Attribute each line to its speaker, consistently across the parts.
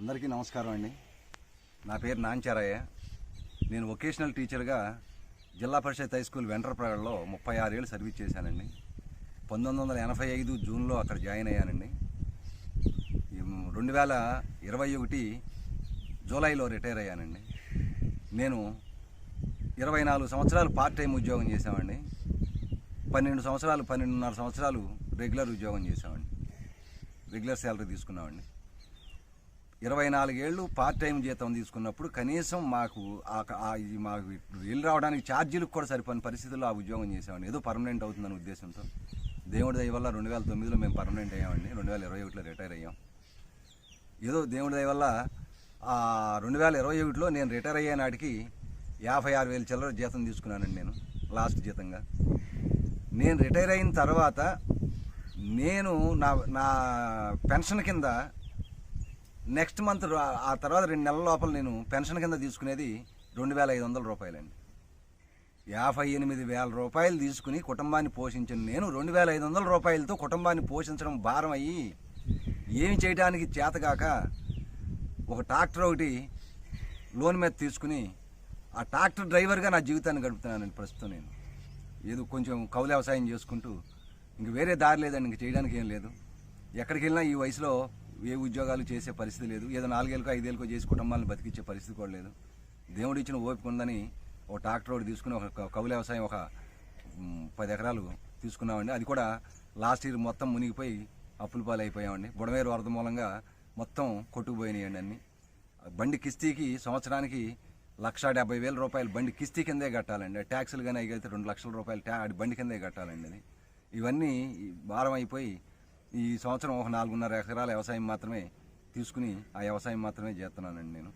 Speaker 1: అందరికీ నమస్కారం అండి. నా పేరు నాంచారయ్య. నేను వొకేషనల్ టీచర్గా జిల్లా పరిషత్ హై స్కూల్ వెంట్రప్రగడలో ముప్పై ఆరేళ్ళు సర్వీస్ చేశానండి. పంతొమ్మిది వందల ఎనభై ఐదు జూన్లో అక్కడ జాయిన్ అయ్యానండి. రెండు వేల ఇరవై ఒకటి జూలైలో రిటైర్ అయ్యానండి. నేను ఇరవై నాలుగు సంవత్సరాలు పార్ట్ టైం ఉద్యోగం చేశామండి. పన్నెండు సంవత్సరాలు పన్నెండున్నర సంవత్సరాలు రెగ్యులర్ ఉద్యోగం చేశామండి. రెగ్యులర్ శాలరీ తీసుకున్నామండి. ఇరవై నాలుగేళ్ళు పార్ట్ టైం జీతం తీసుకున్నప్పుడు కనీసం మాకు ఆ- ఇది మాకు వెళ్ళి రావడానికి ఛార్జీలకు కూడా సరిపోయిన పరిస్థితుల్లో ఆ ఉద్యోగం చేసామండి ఏదో పర్మనెంట్ అవుతుందనే ఉద్దేశంతో. దేవుడి దయ వల్ల రెండు వేల తొమ్మిదిలో మేము పర్మనెంట్ అయ్యామండి. రెండు వేల ఇరవై ఒకటిలో రిటైర్ అయ్యాం. ఏదో దేవుడి దయ వల్ల రెండు వేల ఇరవై ఒకటిలో నేను రిటైర్ అయ్యే నాటికి యాభై ఆరు వేల చిల్లర జీతం తీసుకున్నానండి నేను లాస్ట్ జీతంగా. నేను రిటైర్ అయిన తర్వాత నేను నా నా పెన్షన్ కింద నెక్స్ట్ మంత్ ఆ తర్వాత రెండు నెలల లోపల నేను పెన్షన్ కింద తీసుకునేది రెండు వేల ఐదు వందల రూపాయలండి. యాభై ఎనిమిది వేల రూపాయలు తీసుకుని కుటుంబాన్ని పోషించిన నేను రెండు వేల ఐదు వందల రూపాయలతో కుటుంబాన్ని పోషించడం భారం అయ్యి ఏమి చేయడానికి చేతగాక ఒక ట్రాక్టర్ ఒకటి లోన్ మీద తీసుకుని ఆ ట్రాక్టర్ డ్రైవర్గా నా జీవితాన్ని గడుపుతున్నానండి ప్రస్తుతం నేను. ఏదో కొంచెం కౌలు వ్యవసాయం చేసుకుంటూ ఇంక వేరే దారి లేదండి ఇంక చేయడానికి ఏం లేదు. ఎక్కడికి వెళ్ళినా ఈ వయసులో ఏ ఉద్యోగాలు చేసే పరిస్థితి లేదు. ఏదో నాలుగేళ్ళకో ఐదేళ్ళకో చేసి కుటుంబాలను బతికించే పరిస్థితి కూడా లేదు. దేవుడు ఇచ్చిన ఓపిక ఉందని ఒక ట్రాక్టర్ ఒకటి తీసుకుని ఒక కౌల వ్యవసాయం ఒక పది ఎకరాలు తీసుకున్నామండి. అది కూడా లాస్ట్ ఇయర్ మొత్తం మునిగిపోయి అప్పుల పాలు అయిపోయామండి బుడమేరు వరద మూలంగా మొత్తం కొట్టుకుపోయినాయండి అన్ని. బండి కిస్తీకి సంవత్సరానికి లక్ష డెబ్బై వేల రూపాయలు బండి కిస్తీ కిందే కట్టాలండి. ట్యాక్సులు కానీ అయితే రెండు లక్షల రూపాయలు ట్యా బండి కిందే కట్టాలండి అది. ఇవన్నీ ఈ భారం అయిపోయి ఈ సంవత్సరం ఒక నాలుగున్నర ఎకరాల వ్యవసాయం మాత్రమే తీసుకుని ఆ వ్యవసాయం మాత్రమే చేస్తున్నానండి నేను.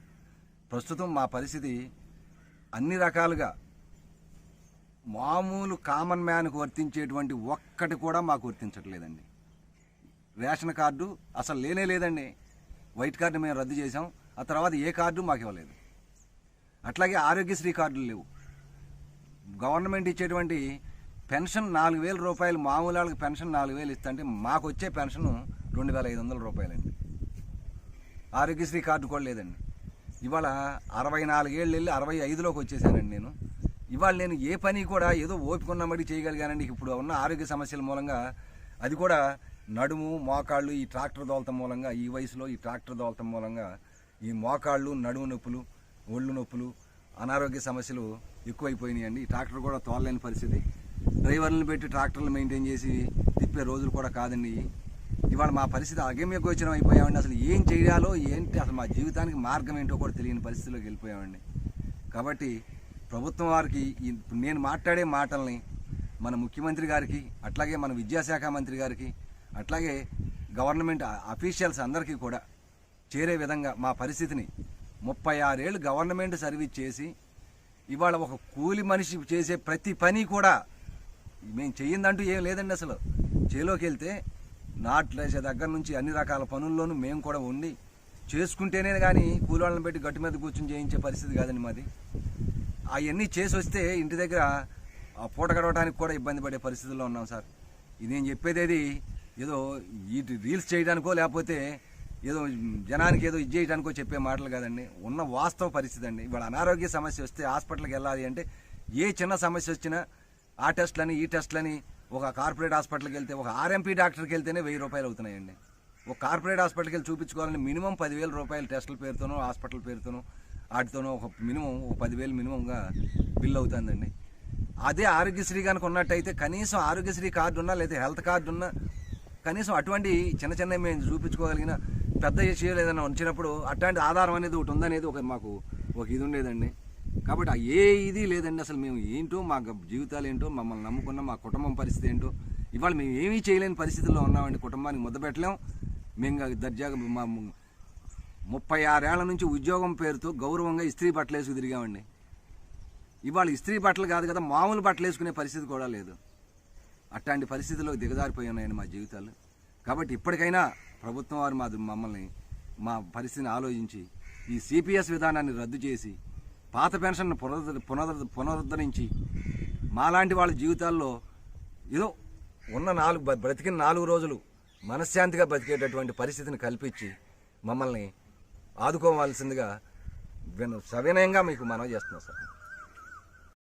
Speaker 1: ప్రస్తుతం మా పరిస్థితి అన్ని రకాలుగా మామూలు కామన్ మ్యాన్కు వర్తించేటువంటి ఒక్కటి కూడా మాకు వర్తించట్లేదండి. రేషన్ కార్డు అసలు లేనే లేదండి. వైట్ కార్డు మేము రద్దు చేసాం ఆ తర్వాత ఏ కార్డు మాకు ఇవ్వలేదు. అట్లాగే ఆరోగ్యశ్రీ కార్డులు లేవు. గవర్నమెంట్ ఇచ్చేటువంటి పెన్షన్ నాలుగు వేల రూపాయలు మామూలు వాళ్ళకి పెన్షన్ నాలుగు వేలు ఇస్తుంటే మాకు వచ్చే పెన్షన్ రెండు వేల ఐదు వందల రూపాయలండి. ఆరోగ్యశ్రీ కార్డు కూడా లేదండి. ఇవాళ అరవై నాలుగేళ్ళు వెళ్ళి అరవై ఐదులోకి వచ్చేసానండి నేను. ఇవాళ నేను ఏ పని కూడా ఏదో ఓపికన్న మడి చేయగలిగానండి. ఇప్పుడు ఉన్న ఆరోగ్య సమస్యల మూలంగా అది కూడా నడుము మోకాళ్ళు ఈ ట్రాక్టర్ దోలతం మూలంగా ఈ వయసులో ఈ ట్రాక్టర్ దోలతం మూలంగా ఈ మోకాళ్ళు నడుము నొప్పులు ఒళ్ళు నొప్పులు అనారోగ్య సమస్యలు ఎక్కువైపోయినాయండి. ఈ ట్రాక్టర్ కూడా తోలలేని పరిస్థితి. డ్రైవర్లను పెట్టి ట్రాక్టర్లు మెయింటైన్ చేసి తిప్పే రోజులు కూడా కాదండి. ఇవాళ మా పరిస్థితి అగమ్య గోచరం అయిపోయామండి. అసలు ఏం చేయాలో ఏంటి అసలు మా జీవితానికి మార్గం ఏంటో కూడా తెలియని పరిస్థితిలోకి వెళ్ళిపోయామండి. కాబట్టి ప్రభుత్వం వారికి ఇప్పుడు నేను మాట్లాడే మాటల్ని మన ముఖ్యమంత్రి గారికి అట్లాగే మన విద్యాశాఖ మంత్రి గారికి అట్లాగే గవర్నమెంట్ అఫీషియల్స్ అందరికీ కూడా చేరే విధంగా మా పరిస్థితిని ముప్పై ఆరేళ్ళు గవర్నమెంట్ సర్వీస్ చేసి ఇవాళ ఒక కూలి మనిషి చేసే ప్రతి పని కూడా మేము చెయ్యిందంటూ ఏం లేదండి అసలు. చేలోకి వెళ్తే నాట్లేసే దగ్గర నుంచి అన్ని రకాల పనుల్లోనూ మేము కూడా ఉండి చేసుకుంటేనే కానీ కూలోళ్ళని పెట్టి గట్టు మీద కూర్చొని చేయించే పరిస్థితి కాదండి మాది. అవన్నీ చేసి వస్తే ఇంటి దగ్గర ఆ పూట గడవడానికి కూడా ఇబ్బంది పడే పరిస్థితుల్లో ఉన్నాం సార్. ఇది నేను చెప్పేది ఏదో? వీటి రీల్స్ చేయడానికో లేకపోతే ఏదో జనానికి ఏదో ఇది చేయడానికో చెప్పే మాటలు కాదండి. ఉన్న వాస్తవ పరిస్థితి అండి. ఇవాళ అనారోగ్య సమస్య వస్తే హాస్పిటల్కి వెళ్ళాలి అంటే ఏ చిన్న సమస్య వచ్చినా ఆ టెస్ట్లని ఈ టెస్ట్లని ఒక కార్పొరేట్ హాస్పిటల్కి వెళ్తే ఒక ఆర్ఎంపీ డాక్టర్కి వెళ్తేనే వెయ్యి రూపాయలు అవుతున్నాయండి. ఒక కార్పొరేట్ హాస్పిటల్కి వెళ్ళి చూపించుకోవాలని మినిమం పదివేల రూపాయలు టెస్టుల పేరుతోనో హాస్పిటల్ పేరుతోనో వాటితోనో ఒక మినిమం ఒక పదివేలు మినిమంగా బిల్ అవుతుందండి. అదే ఆరోగ్యశ్రీ కనుక ఉన్నట్టయితే కనీసం ఆరోగ్యశ్రీ కార్డు ఉన్నా లేదా హెల్త్ కార్డు ఉన్నా కనీసం అటువంటి చిన్న చిన్న మేము చూపించుకోగలిగిన పెద్ద విషయాలు ఏదైనా వచ్చినప్పుడు అట్లాంటి ఆధారం అనేది ఒకటి ఉందనేది ఒక మాకు ఒక ఇది ఉండేదండి. కాబట్టి ఏ ఇది లేదండి అసలు మేము ఏంటో మా జీవితాలు ఏంటో మమ్మల్ని నమ్ముకున్న మా కుటుంబం పరిస్థితి ఏంటో ఇవాళ మేము ఏమీ చేయలేని పరిస్థితుల్లో ఉన్నామండి. కుటుంబానికి ముద్ద పెట్టలేం. మేము దర్జాగా మా ముప్పై ఆరేళ్ళ నుంచి ఉద్యోగం పేరుతో గౌరవంగా ఇస్త్రీ బట్టలు వేసుకు తిరిగామండి. ఇవాళ ఇస్త్రీ బట్టలు కాదు కదా మామూలు బట్టలు వేసుకునే పరిస్థితి కూడా లేదు. అట్లాంటి పరిస్థితుల్లో దిగజారిపోయి ఉన్నాయండి మా జీవితాలు. కాబట్టి ఇప్పటికైనా ప్రభుత్వం వారు మా మమ్మల్ని మా పరిస్థితిని ఆలోచించి ఈ సిపిఎస్ విధానాన్ని రద్దు చేసి పాత పెన్షన్ను పునరుద్ధ పునరుద్ధ పునరుద్ధరించి మాలాంటి వాళ్ళ జీవితాల్లో ఏదో ఉన్న నాలుగు బ్రతికిన నాలుగు రోజులు మనశ్శాంతిగా బ్రతికేటటువంటి పరిస్థితిని కల్పించి మమ్మల్ని ఆదుకోవాల్సిందిగా విన సవినయంగా మీకు మనవి చేస్తున్నాం సార్.